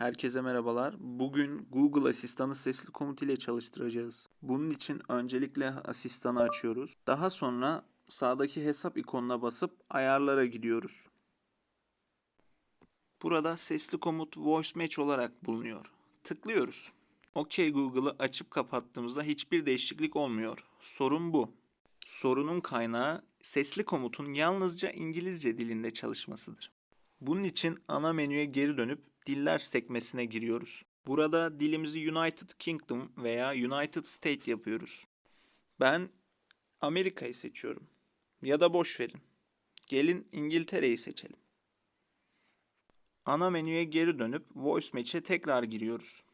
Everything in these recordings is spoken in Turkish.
Herkese merhabalar. Bugün Google Asistan'ı sesli komut ile çalıştıracağız. Bunun için öncelikle asistanı açıyoruz. Daha sonra sağdaki hesap ikonuna basıp ayarlara gidiyoruz. Burada sesli komut voice match olarak bulunuyor. Tıklıyoruz. OK Google'ı açıp kapattığımızda hiçbir değişiklik olmuyor. Sorun bu. Sorunun kaynağı sesli komutun yalnızca İngilizce dilinde çalışmasıdır. Bunun için ana menüye geri dönüp diller sekmesine giriyoruz. Burada dilimizi United Kingdom veya United State yapıyoruz. Ben Amerika'yı seçiyorum. Ya da boş verin. Gelin İngiltere'yi seçelim. Ana menüye geri dönüp Voice Match'e tekrar giriyoruz.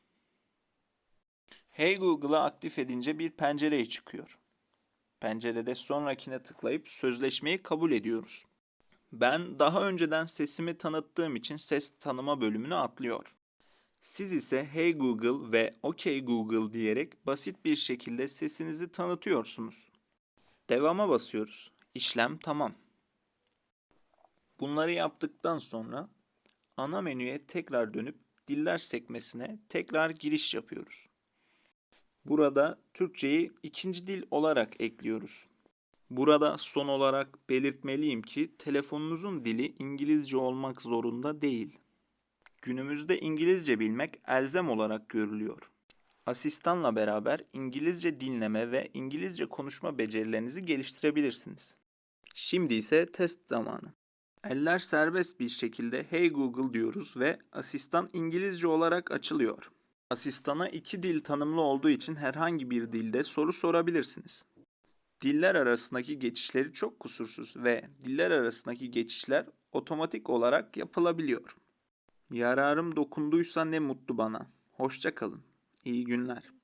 Hey Google'ı aktif edince bir pencere çıkıyor. Pencerede sonrakine tıklayıp sözleşmeyi kabul ediyoruz. Ben daha önceden sesimi tanıttığım için ses tanıma bölümünü atlıyor. Siz ise Hey Google ve OK Google diyerek basit bir şekilde sesinizi tanıtıyorsunuz. Devama basıyoruz. İşlem tamam. Bunları yaptıktan sonra ana menüye tekrar dönüp diller sekmesine tekrar giriş yapıyoruz. Burada Türkçeyi ikinci dil olarak ekliyoruz. Burada son olarak belirtmeliyim ki telefonunuzun dili İngilizce olmak zorunda değil. Günümüzde İngilizce bilmek elzem olarak görülüyor. Asistanla beraber İngilizce dinleme ve İngilizce konuşma becerilerinizi geliştirebilirsiniz. Şimdi ise test zamanı. Eller serbest bir şekilde Hey Google diyoruz ve asistan İngilizce olarak açılıyor. Asistana iki dil tanımlı olduğu için herhangi bir dilde soru sorabilirsiniz. Diller arasındaki geçişleri çok kusursuz ve diller arasındaki geçişler otomatik olarak yapılabiliyor. Yararım dokunduysa ne mutlu bana. Hoşça kalın. İyi günler.